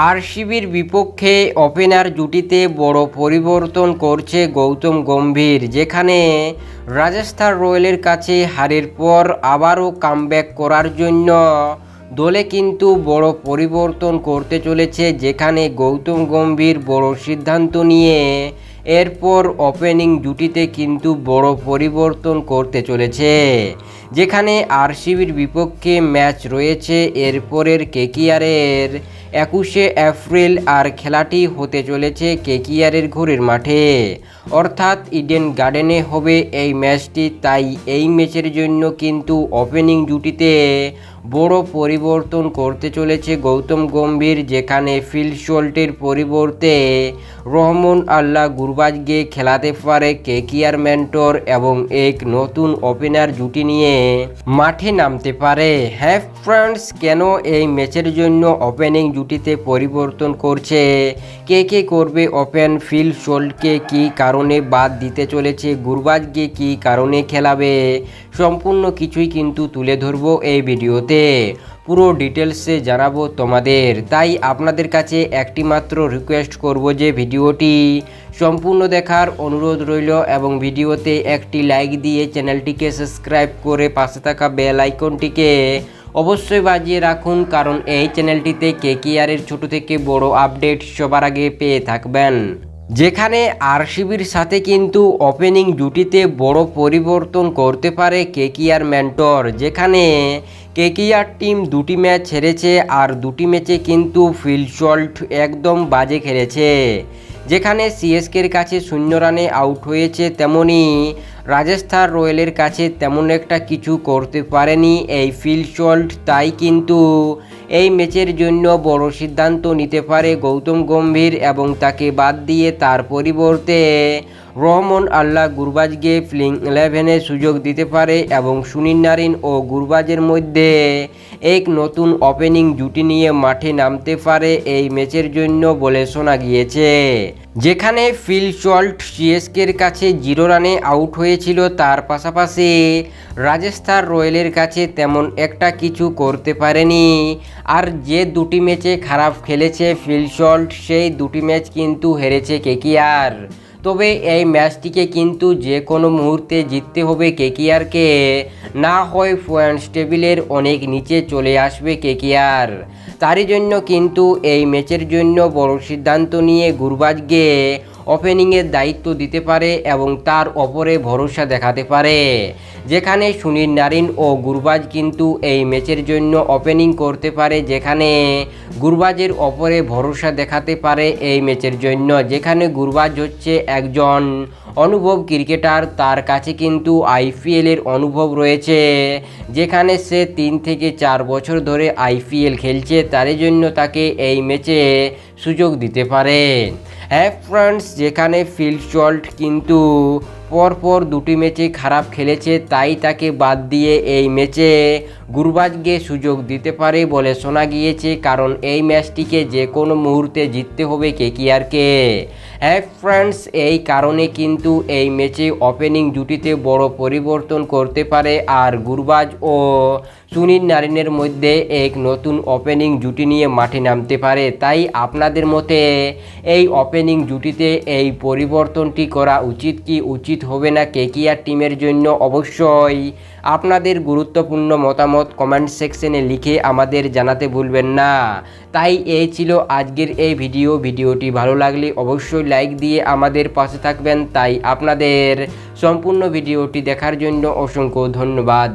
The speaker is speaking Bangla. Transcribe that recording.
আরসিবির বিপক্ষে ওপেনার জুটিতে বড় পরিবর্তন করছে গৌতম গম্ভীর, যেখানে রাজস্থান রয়্যালের কাছে হারের পর আবারও কামব্যাক করার জন্য দলে কিন্তু বড় পরিবর্তন করতে চলেছে, যেখানে গৌতম গম্ভীর বড় সিদ্ধান্ত নিয়ে এরপর ওপেনিং জুটিতে কিন্তু বড় পরিবর্তন করতে চলেছে। যেখানে আরসিবির বিপক্ষে ম্যাচ রয়েছে এরপরের কেকিয়ারের একুশে এপ্রিল আর খেলাটি হতে চলেছে কেকিয়ারের ঘোরের মাঠে। অর্থাৎ ইডেন গার্ডেনে হবে এই ম্যাচটি তাই এই ম্যাচের জন্য কিন্তু ওপেনিং জুটিতে বড় পরিবর্তন করতে চলেছে গৌতম গম্ভীর, যেখানে ফিল শোল্টের পরিবর্তে রহমান আল্লাহ গুরবাজকে খেলাতে পারে কেকিয়ার মেন্টর এবং এক নতুন ওপেনার জুটি নিয়ে মাঠে নামতে পারে। হ্যাঁ ফ্রান্স কেন এই ম্যাচের জন্য ওপেনিং জুটিতে পরিবর্তন করছে? কে কে করবে ওপেন ফিল শোল্ডকে কি কারণে বাদ দিতে চলেছে? গুরবাজকে কি কারণে খেলাবে? সম্পূর্ণ কিছুই কিন্তু তুলে ধরবো এই ভিডিওতে। পুরো ডিটেলসে জানাব তোমাদের। তাই আপনাদের কাছে একটি মাত্র রিকোয়েস্ট করব যে ভিডিওটি সম্পূর্ণ দেখার অনুরোধ রইল এবং ভিডিওতে একটি লাইক দিয়ে চ্যানেলটিকে সাবস্ক্রাইব করে পাশে থাকা বেল আইকনটিকে অবশ্যই বাজিয়ে রাখুন, কারণ এই চ্যানেলটিতে কেকিআরের ছোট থেকে বড় আপডেট সবার আগে পেয়ে থাকবেন। যেখানে আরসিবির সাথে কিন্তু ওপেনিং জুটিতে বড় পরিবর্তন করতে পারে কেকিআর মেন্টর যেখানে কেকিআর টিম দুটি ম্যাচ হেরেছে আর দুটি ম্যাচে কিন্তু ফিলশল্ট একদম বাজে খেলেছে। যেখানে সিএসকের কাছে শূন্য রানে আউট হয়েছে তেমনি রাজস্থান রয়্যালের কাছে তেমন একটা কিছু করতে পারেনি এই ফিলশল্ট তাই কিন্তু এই ম্যাচের জন্য বড় সিদ্ধান্ত নিতে পারে গৌতম গম্ভীর এবং তাকে বাদ দিয়ে তার পরিবর্তে রহমন আল্লাহ গুরবাজকে ফ্লিং ইলেভেনে সুযোগ দিতে পারে এবং সুনীল নারিন ও গুরবাজের মধ্যে এক নতুন ওপেনিং জুটি নিয়ে মাঠে নামতে পারে এই ম্যাচের জন্য বলে শোনা গিয়েছে। যেখানে ফিল শল্ট সিএসকের কাছে জিরো রানে আউট হয়েছিল, তার পাশাপাশি রাজস্থান রয়্যালের কাছে তেমন একটা কিছু করতে পারেনি। আর যে দুটি ম্যাচে খারাপ খেলেছে ফিল শল্ট, সেই দুটি ম্যাচ কিন্তু হেরেছে কেকিয়ার তবে এই ম্যাচটিকে কিন্তু যে কোনো মুহূর্তে জিততে হবে কেকিআরকে। না হয় পয়েন্টস টেবিলের অনেক নিচে চলে আসবে কেকিআর। তারই জন্য কিন্তু এই ম্যাচের জন্য বড় সিদ্ধান্ত নিয়ে গুরবাজকে ওপেনিংয়ের দায়িত্ব দিতে পারে এবং তার ওপরে ভরসা দেখাতে পারে। যেখানে সুনীল নারিন ও গুরবাজ কিন্তু এই ম্যাচের জন্য ওপেনিং করতে পারে, যেখানে গুরবাজের ওপরে ভরসা দেখাতে পারে এই ম্যাচের জন্য। যেখানে গুরবাজ হচ্ছে একজন অনুভব ক্রিকেটার, তার কাছে কিন্তু আইপিএলের অনুভব রয়েছে। যেখানে সে তিন থেকে চার বছর ধরে আইপিএল খেলছে, তারই জন্য তাকে এই ম্যাচে সুযোগ দিতে পারে। হ্যাঁ ফ্রান্স যেখানে ফিল্ড চল্ট কিন্তু পরপর দুটি ম্যাচে খারাপ খেলেছে, তাই তাকে বাদ দিয়ে এই ম্যাচে গুরবাজকে সুযোগ দিতে পারে বলে শোনা গিয়েছে, কারণ এই ম্যাচটিকে যে কোনো মুহূর্তে জিততে হবে কেকিআরকে। হ্যাঁ ফ্রেন্ডস, এই কারণে কিন্তু এই ম্যাচে ওপেনিং জুটিতে বড় পরিবর্তন করতে পারে আর গুরবাজ ও সুনীল নারিনের মধ্যে এক নতুন ওপেনিং জুটি নিয়ে মাঠে নামতে পারে। তাই আপনাদের মতে এই ওপেনিং জুটিতে এই পরিবর্তনটি করা উচিত কি উচিত হবে না কেকিআর টিমের জন্য? অবশ্যই। আপনাদের গুরুত্বপূর্ণ মতামত কমেন্ট সেকশনে লিখে আমাদের জানাতে ভুলবেন না। তাই এই ছিল আজকের এই ভিডিও। ভিডিওটি ভালো লাগলে অবশ্যই লাইক দিয়ে আমাদের পাশে থাকবেন। তাই আপনাদের সম্পূর্ণ ভিডিওটি দেখার জন্য অসংখ্য ধন্যবাদ।